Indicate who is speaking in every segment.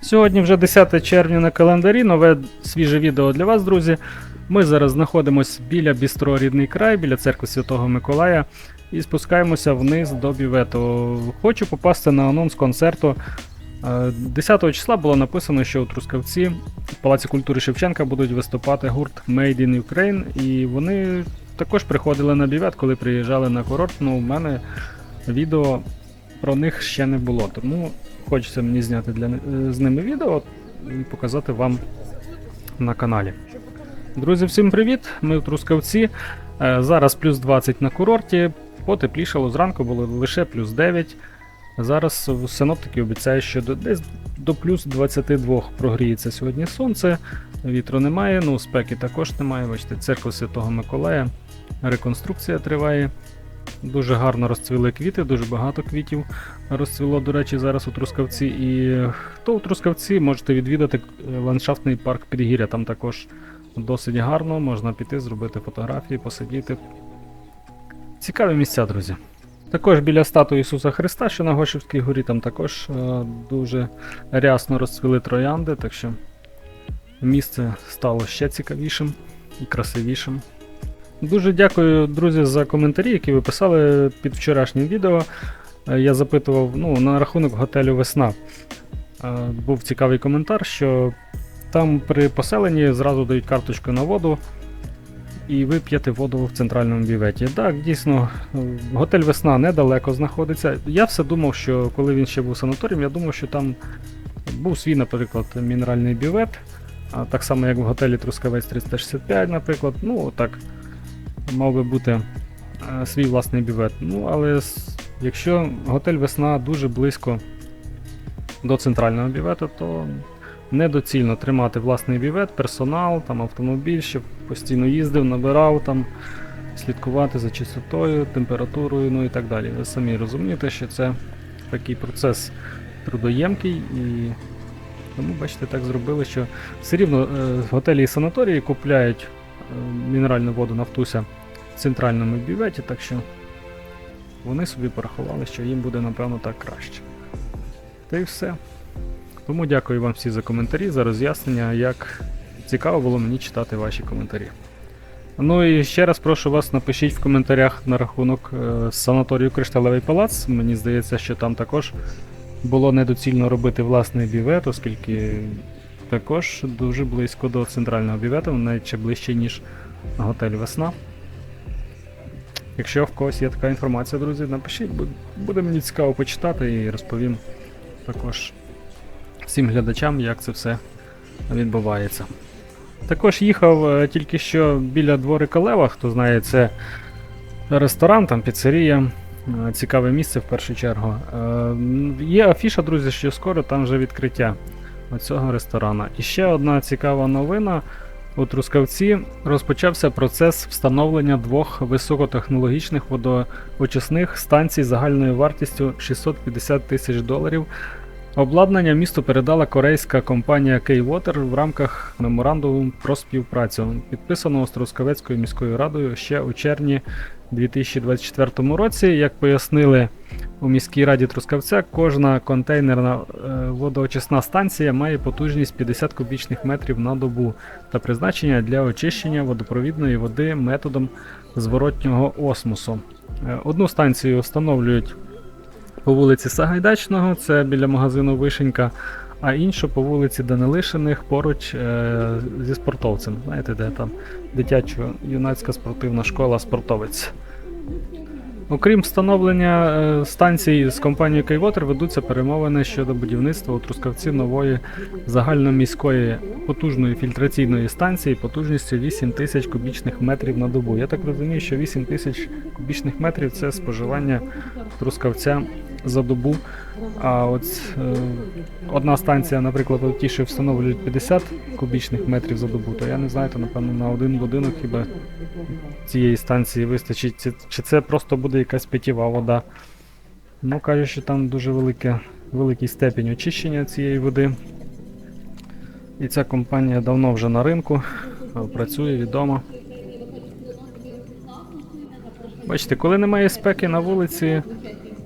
Speaker 1: Сьогодні вже 10 червня на календарі, нове свіже відео для вас, друзі. Ми зараз знаходимося біля бістро Рідний край, біля церкви Святого Миколая, і спускаємося вниз до бювету. Хочу попасти на анонс концерту. Е, 10 числа було написано, що у Трускавці в Палаці культури Шевченка будуть виступати гурт Made in Ukraine, і вони також приходили на бювет, коли приїжджали на курорт. Ну, у мене відео про них ще не було, тому хочеться мені зняти для, е, з ними відео і показати вам на каналі. Друзі, всім привіт! Ми в Трускавці. Е, Зараз плюс 20 на курорті. Потеплішало зранку було лише плюс 9. Зараз синоптики обіцяють, що десь до плюс 22 прогріється сьогодні сонце. Вітру немає, ну спеки також немає. Бачите, церква Святого Миколая. Реконструкція триває. Дуже гарно розцвіли квіти, дуже багато квітів розцвіло, до речі, зараз у Трускавці. І хто у Трускавці, можете відвідати е, ландшафтний парк Підгір'я. Там також досить гарно, можна піти, зробити фотографії, посидіти. Цікаві місця, друзі. Також біля статуї Ісуса Христа, що на Гошівській горі, там також е, дуже рясно розцвіли троянди, так що місце стало ще цікавішим і красивішим. Дуже дякую, друзі, за коментарі, які ви писали під вчорашнім відео. Е, Я запитував ну, на рахунок готелю Весна. Е, Був цікавий коментар, що там при поселенні зразу дають карточку на воду, і ви п'єте воду в центральному бюветі. Так, дійсно, е, готель Весна недалеко знаходиться. Я все думав, що коли він ще був санаторієм, я думав, що там був свій, наприклад, мінеральний бювет, так само, як в готелі Трускавець 365, наприклад. Ну, так, мав би бути е, свій власний бювет. Ну, але якщо готель Весна дуже близько до центрального бювету, то недоцільно тримати власний бювет, персонал, там автомобіль, щоб постійно їздив, набирав там, слідкувати за чистотою, температурою, ну і так далі. Ви самі розумієте, що це такий процес трудоємкий і тому, бачите, так зробили, що все рівно е, готелі і санаторії купляють е, мінеральну воду Нафтуся центральному бюветі, так що вони собі порахували, що їм буде напевно так краще. Та й все. Тому дякую вам всі за коментарі, за роз'яснення, як цікаво було мені читати ваші коментарі. Ну і ще раз прошу вас, напишіть в коментарях на рахунок е, санаторію Кришталевий палац. Мені здається, що там також було недоцільно робити власний бювет, оскільки також дуже близько до центрального бювету, навіть ще ближче, ніж готель Весна. Якщо в когось є така інформація, друзі, напишіть, бу- буде мені цікаво почитати і розповім також всім глядачам, як це все відбувається. Також їхав е, тільки що біля дворика Лева, хто знає, це ресторан, там піцерія. Е, Цікаве місце в першу чергу. Е, Є афіша, друзі, що скоро там вже відкриття цього ресторана. І ще одна цікава новина. У Трускавці розпочався процес встановлення двох високотехнологічних водоочисних станцій загальною вартістю 650 тисяч доларів. Обладнання місту передала корейська компанія K-Water в рамках меморандуму про співпрацю, підписаного з Трускавецькою міською радою ще у червні 2024 році. Як пояснили у міській раді Трускавця, кожна контейнерна е, водоочисна станція має потужність 50 кубічних метрів на добу та призначення для очищення водопровідної води методом зворотнього осмосу. Е, Одну станцію встановлюють по вулиці Сагайдачного, це біля магазину Вишенька, а іншу по вулиці Данилишиних поруч е, зі спортовцем. Знаєте, де там дитячо-юнацька спортивна школа спортовець. Окрім встановлення е, станцій з компанією K-Water ведуться перемовини щодо будівництва у Трускавці нової загальноміської потужної фільтраційної станції потужністю 8 тисяч кубічних метрів на добу. Я так розумію, що 8 тисяч кубічних метрів це споживання Трускавця за добу. А от е, одна станція, наприклад, ті, що встановлюють 50 кубічних метрів за добу, то я не знаю, то напевно на один будинок хіба цієї станції вистачить, чи, це просто буде якась питєва вода. Ну, кажуть, що там дуже велике, великий степінь очищення цієї води. І ця компанія давно вже на ринку, працює відомо. Бачите, коли немає спеки на вулиці,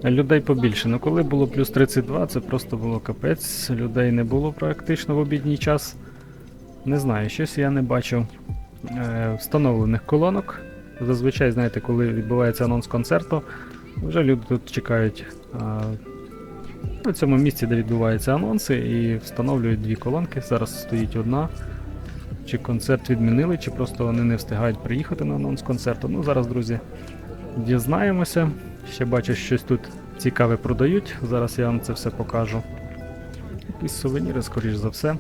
Speaker 1: людей побільше. Ну коли було плюс 32, це просто було капець. Людей не було практично в обідній час. Не знаю, щось я не бачив е, встановлених колонок. Зазвичай, знаєте, коли відбувається анонс концерту, вже люди тут чекають а, на цьому місці, де відбуваються анонси, і встановлюють дві колонки. Зараз стоїть одна. Чи концерт відмінили, чи просто вони не встигають приїхати на анонс концерту. Ну, зараз, друзі, дізнаємося. Ще бачу, щось тут цікаве продають. Зараз я вам це все покажу. Якісь сувеніри, скоріш за все.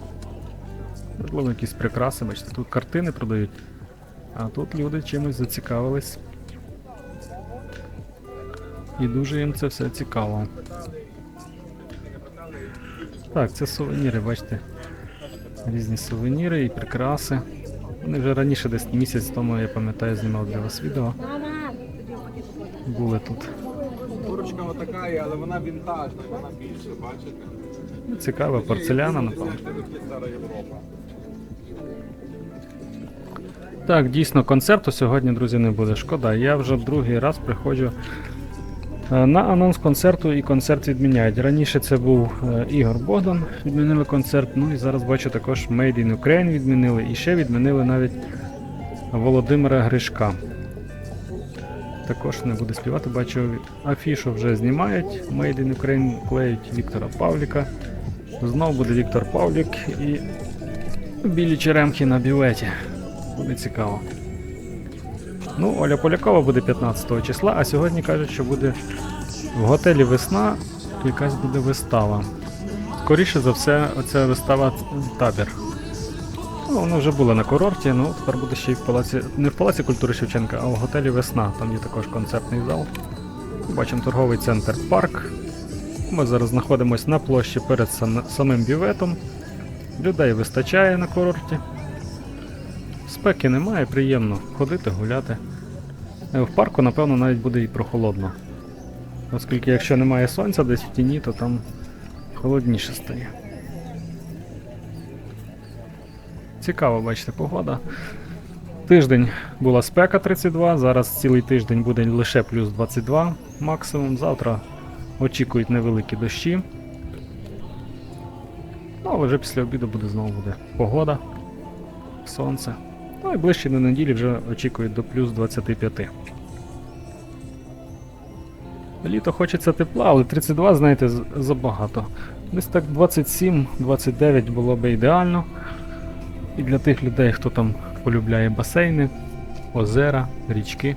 Speaker 1: Можливо, якісь прикраси, бачите, тут картини продають. А тут люди чимось зацікавились. І дуже їм це все цікаво. Так, це сувеніри, бачите. Різні сувеніри і прикраси. Вони вже раніше, десь місяць тому, я пам'ятаю, знімав для вас відео. Були тут.
Speaker 2: Курочка отака є, але вона вінтажна, вона більше, бачите?
Speaker 1: Ну, Цікава порцеляна, напевно. Так, дійсно, концерту сьогодні, друзі, не буде. Шкода. Я вже другий раз приходжу е, на анонс концерту і концерт відміняють. Раніше це був е, Ігор Богдан, відмінили концерт. Ну і зараз бачу також Made in Ukraine відмінили. І ще відмінили навіть Володимира Гришка. Також не буде співати, бачу, афішу вже знімають. Made in Ukraine клеють Віктора Павліка. Знову буде Віктор Павлік і білі черемхи на бюветі. Буде цікаво. Ну, Оля Полякова буде 15 числа, а сьогодні кажуть, що буде в готелі Весна якась буде вистава. Скоріше за все, оця вистава табір. Ну, вона вже була на курорті, ну тепер буде ще й в палаці. Не в палаці культури Шевченка, а в готелі Весна. Там є також концертний зал. Бачимо торговий центр парк. Ми зараз знаходимося на площі перед сам- самим бюветом. Людей вистачає на курорті. Спеки немає, приємно ходити, гуляти. Е, В парку, напевно, навіть буде і прохолодно. Оскільки якщо немає сонця десь в тіні, то там холодніше стає. Цікаво, бачите, погода. Тиждень була спека 32, зараз цілий тиждень буде лише плюс 22 максимум. Завтра очікують невеликі дощі. Ну, але вже після обіду буде знову буде погода, сонце. Ну і ближче до неділі вже очікують до плюс 25. Літо хочеться тепла, але 32, знаєте, забагато. Десь так 27-29 було би ідеально. І для тих людей, хто там полюбляє басейни, озера, річки.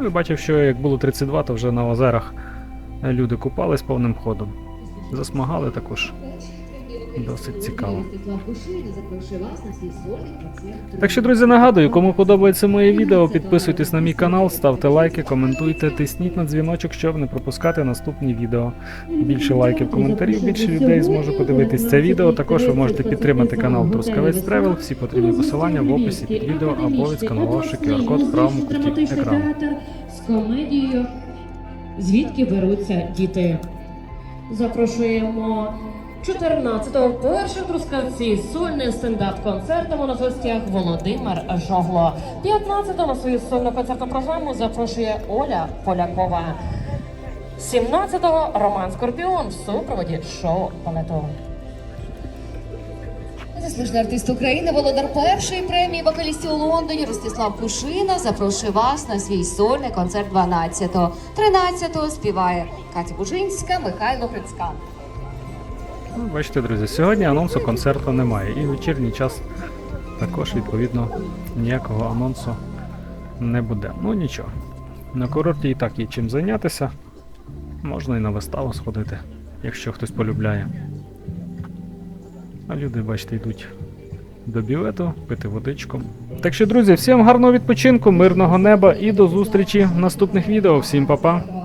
Speaker 1: Ну і бачив, що як було 32, то вже на озерах е, люди купались повним ходом. Засмагали також. Досить цікаво. Так що, друзі, нагадую, кому подобається моє відео, підписуйтесь на мій канал, ставте лайки, коментуйте, тисніть на дзвіночок, щоб не пропускати наступні відео. Більше лайків, коментарів, більше людей зможе подивитись це відео. Також ви можете підтримати канал Трускавець Тревел. Всі потрібні посилання в описі під відео або відсканувавши QR-код в правому куті екрану.
Speaker 3: театр з комедією Звідки беруться діти. Запрошуємо 14-го перший в Трускавці сольний стендап-концертом у нас гостях Володимир Жогло. 15-го на свою сольну концертну програму запрошує Оля Полякова. 17-го Роман Скорпіон в супроводі шоу балету.
Speaker 4: Заслужений артист України, володар першої премії вокалістів у Лондоні Ростислав Кушина запрошує вас на свій сольний концерт 12-го. 13-го співає Катя Бужинська, Михайло Грицька.
Speaker 1: Ну, бачите, друзі, сьогодні анонсу концерту немає. І вечірній час також, відповідно, ніякого анонсу не буде. Ну нічого. На курорті і так є чим зайнятися. Можна і на виставу сходити, якщо хтось полюбляє. А люди, бачите, йдуть до бювету, пити водичку. Так що, друзі, всім гарного відпочинку, мирного неба і до зустрічі в наступних відео. Всім па-па!